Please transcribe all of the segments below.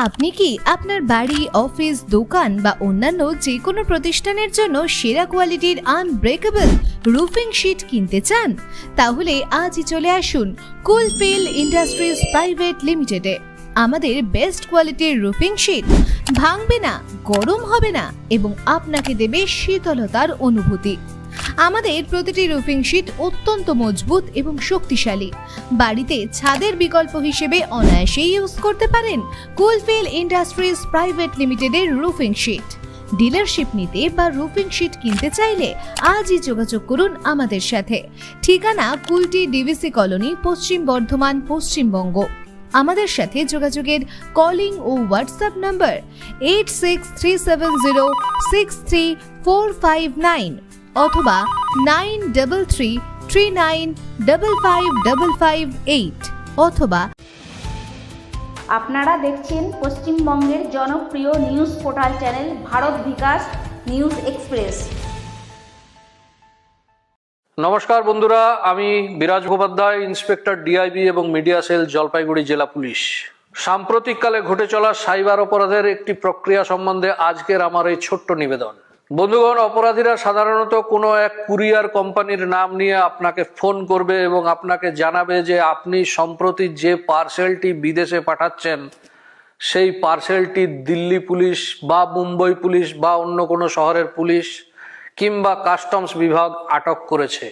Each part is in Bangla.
আপনি কি আপনার বাড়ি, অফিস, দোকান বা অন্যান্য যে কোনো প্রতিষ্ঠানের জন্য সেরা কোয়ালিটির আনব্রেকেবল রুফিং শিট কিনতে চান? তাহলে আজই চলে আসুন কুলফিল ইন্ডাস্ট্রিজ প্রাইভেট লিমিটেডে আমাদের বেস্ট কোয়ালিটির রুফিং শিট ভাঙবে না, গরম হবে না এবং আপনাকে দেবে শীতলতার অনুভূতি। আমাদের প্রতিটি রুফিং শিট অত্যন্ত মজবুত এবং শক্তিশালী। বাড়িতে ছাদের বিকল্প হিসেবে অনায়াসেই ইউজ করতে পারেন কুলফিল ইন্ডাস্ট্রিজ প্রাইভেট লিমিটেডের রুফিং শিট। ডিলারশিপ নিতে বা রুফিং শিট কিনতে চাইলে আজই যোগাযোগ করুন আমাদের সাথে। ঠিকানা কুলটি ডিভিসি কলোনি, পশ্চিম বর্ধমান, পশ্চিমবঙ্গ। আমাদের সাথে যোগাযোগের কলিং ও WhatsApp number eight six three seven zero six three four five nine. অথবা nine double three three nine double five double five eight অথবা আপনারা দেখছেন পশ্চিমবঙ্গের জনপ্রিয় news portal channel Bharat Bikash News Express. নমস্কার বন্ধুরা আমি বিরাজ মুখোপাধ্যায় ইন্সপেক্টর ডিআইবি এবং মিডিয়া সেল জলপাইগুড়ি জেলা পুলিশ। সাম্প্রতিককালে ঘটে চলা সাইবার অপরাধের একটি প্রক্রিয়া সম্বন্ধে আজকের আমার এই ছোট্ট নিবেদন। বন্ধুগণ, অপরাধীরা সাধারণত কোনো এক কুরিয়ার কোম্পানির নাম নিয়ে আপনাকে ফোন করবে এবং আপনাকে জানাবে যে আপনি সম্প্রতি যে পার্সেলটি বিদেশে পাঠাচ্ছেন, সেই পার্সেলটি দিল্লি পুলিশ বা মুম্বই পুলিশ বা অন্য কোনো শহরের পুলিশ কিংবা কাস্টমস বিভাগ আটক করেছে।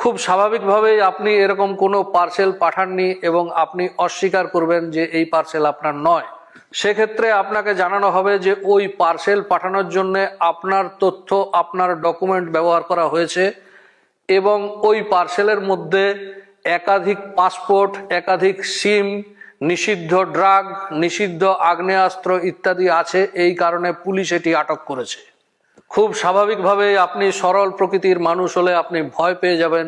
খুব স্বাভাবিকভাবেই আপনি এরকম কোনো পার্সেল পাঠাননি এবং আপনি অস্বীকার করবেন যে এই পার্সেল আপনার নয়। সেক্ষেত্রে আপনাকে জানানো হবে যে ওই পার্সেল পাঠানোর জন্য আপনার তথ্য, আপনার ডকুমেন্ট ব্যবহার করা হয়েছে এবং ওই পার্সেলের মধ্যে একাধিক পাসপোর্ট, একাধিক সিম, নিষিদ্ধ ড্রাগ, নিষিদ্ধ আগ্নেয়াস্ত্র ইত্যাদি আছে। এই কারণে পুলিশ এটি আটক করেছে। খুব স্বাভাবিকভাবে আপনি সরল প্রকৃতির মানুষ হলে আপনি ভয় পেয়ে যাবেন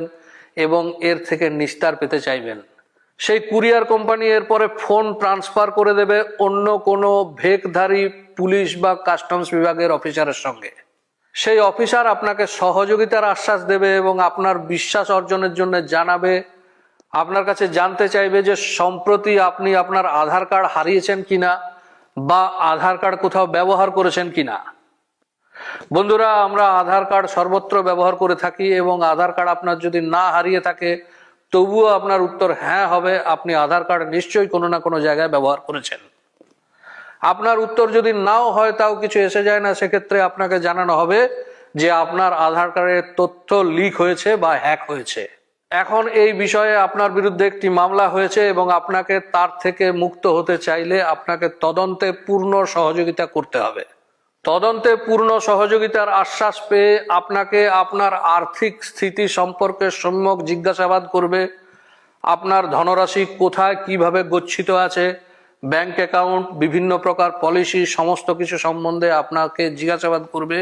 এবং এর থেকে নিস্তার পেতে চাইবেন। সেই কুরিয়ার কোম্পানি এরপরে ফোন ট্রান্সফার করে দেবে অন্য কোনো ভেকধারী পুলিশ বা কাস্টমস বিভাগের অফিসারের সঙ্গে। সেই অফিসার আপনাকে সহযোগিতার আশ্বাস দেবে এবং আপনার বিশ্বাস অর্জনের জন্য জানাবে। আপনার কাছে জানতে চাইবে যে সম্প্রতি আপনি আপনার আধার কার্ড হারিয়েছেন কিনা বা আধার কার্ড কোথাও ব্যবহার করেছেন কিনা। বন্ধুরা, আমরা আধার কার্ড সর্বত্র ব্যবহার করে থাকি এবং আধার কার্ড আপনার যদি না হারিয়ে থাকে তবুও আপনার উত্তর হ্যাঁ হবে। আপনি আধার কার্ড নিশ্চয়ই কোনো না কোনো জায়গায় ব্যবহার করেছেন। আপনার উত্তর যদি নাও হয়, তাও কিছু এসে যায় না। সেক্ষেত্রে আপনাকে জানানো হবে যে আপনার আধার কার্ডের তথ্য লিক হয়েছে বা হ্যাক হয়েছে। এখন এই বিষয়ে আপনার বিরুদ্ধে একটি মামলা হয়েছে এবং আপনাকে তার থেকে মুক্ত হতে চাইলে আপনাকে তদন্তে পূর্ণ সহযোগিতা করতে হবে। তদন্তে পূর্ণ সহযোগিতার আশ্বাস পেয়ে আপনাকে আপনার আর্থিক স্থিতি সম্পর্কে সম্যক জিজ্ঞাসাবাদ করবে। আপনার ধনরাশি কোথায়, কীভাবে গচ্ছিত আছে, ব্যাংক অ্যাকাউন্ট, বিভিন্ন প্রকার পলিসি, সমস্ত কিছু সম্বন্ধে আপনাকে জিজ্ঞাসাবাদ করবে,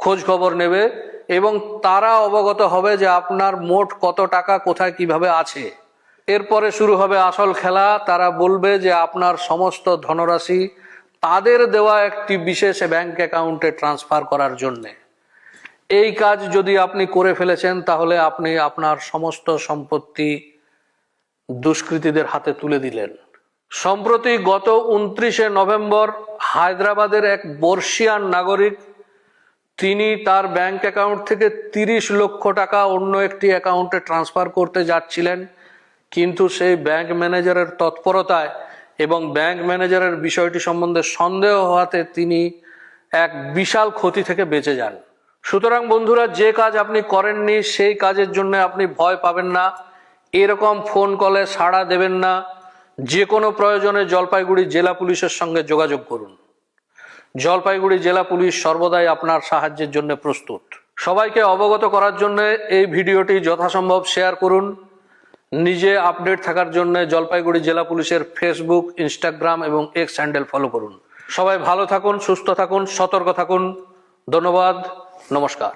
খোঁজ খবর নেবে এবং তারা অবগত হবে যে আপনার মোট কত টাকা, কোথায়, কীভাবে আছে। এরপরে শুরু হবে আসল খেলা। তারা বলবে যে আপনার সমস্ত ধনরাশি তাদের দেওয়া একটি বিশেষ ব্যাংক অ্যাকাউন্টে ট্রান্সফার করার জন্যে। এই কাজ যদি আপনি করে ফেলেছেন, তাহলে আপনি আপনার সমস্ত সম্পত্তি দুষ্কৃতীদের হাতে তুলে দিলেন। সম্প্রতি গত উনত্রিশে নভেম্বর হায়দ্রাবাদের এক বর্ষিয়ান নাগরিক, তিনি তার ব্যাংক অ্যাকাউন্ট থেকে তিরিশ লক্ষ টাকা অন্য একটি অ্যাকাউন্টে ট্রান্সফার করতে যাচ্ছিলেন। কিন্তু সেই ব্যাংক ম্যানেজারের তৎপরতায় এবং ব্যাংক ম্যানেজারের বিষয়টি সম্বন্ধে সন্দেহ হওয়াতে তিনি এক বিশাল ক্ষতি থেকে বেঁচে যান। সুতরাং বন্ধুরা, যে কাজ আপনি করেননি, সেই কাজের জন্য আপনি ভয় পাবেন না। এরকম ফোন কলে সাড়া দেবেন না। যে কোনো প্রয়োজনে জলপাইগুড়ি জেলা পুলিশের সঙ্গে যোগাযোগ করুন। জলপাইগুড়ি জেলা পুলিশ সর্বদাই আপনার সাহায্যের জন্য প্রস্তুত। সবাইকে অবগত করার জন্য এই ভিডিওটি যথাসম্ভব শেয়ার করুন। নিজে আপডেট থাকার জন্য জলপাইগুড়ি জেলা পুলিশের ফেসবুক ইনস্টাগ্রাম এবং এক্স হ্যান্ডেল ফলো করুন। সবাই ভালো থাকুন, সুস্থ থাকুন, সতর্ক থাকুন। ধন্যবাদ, নমস্কার।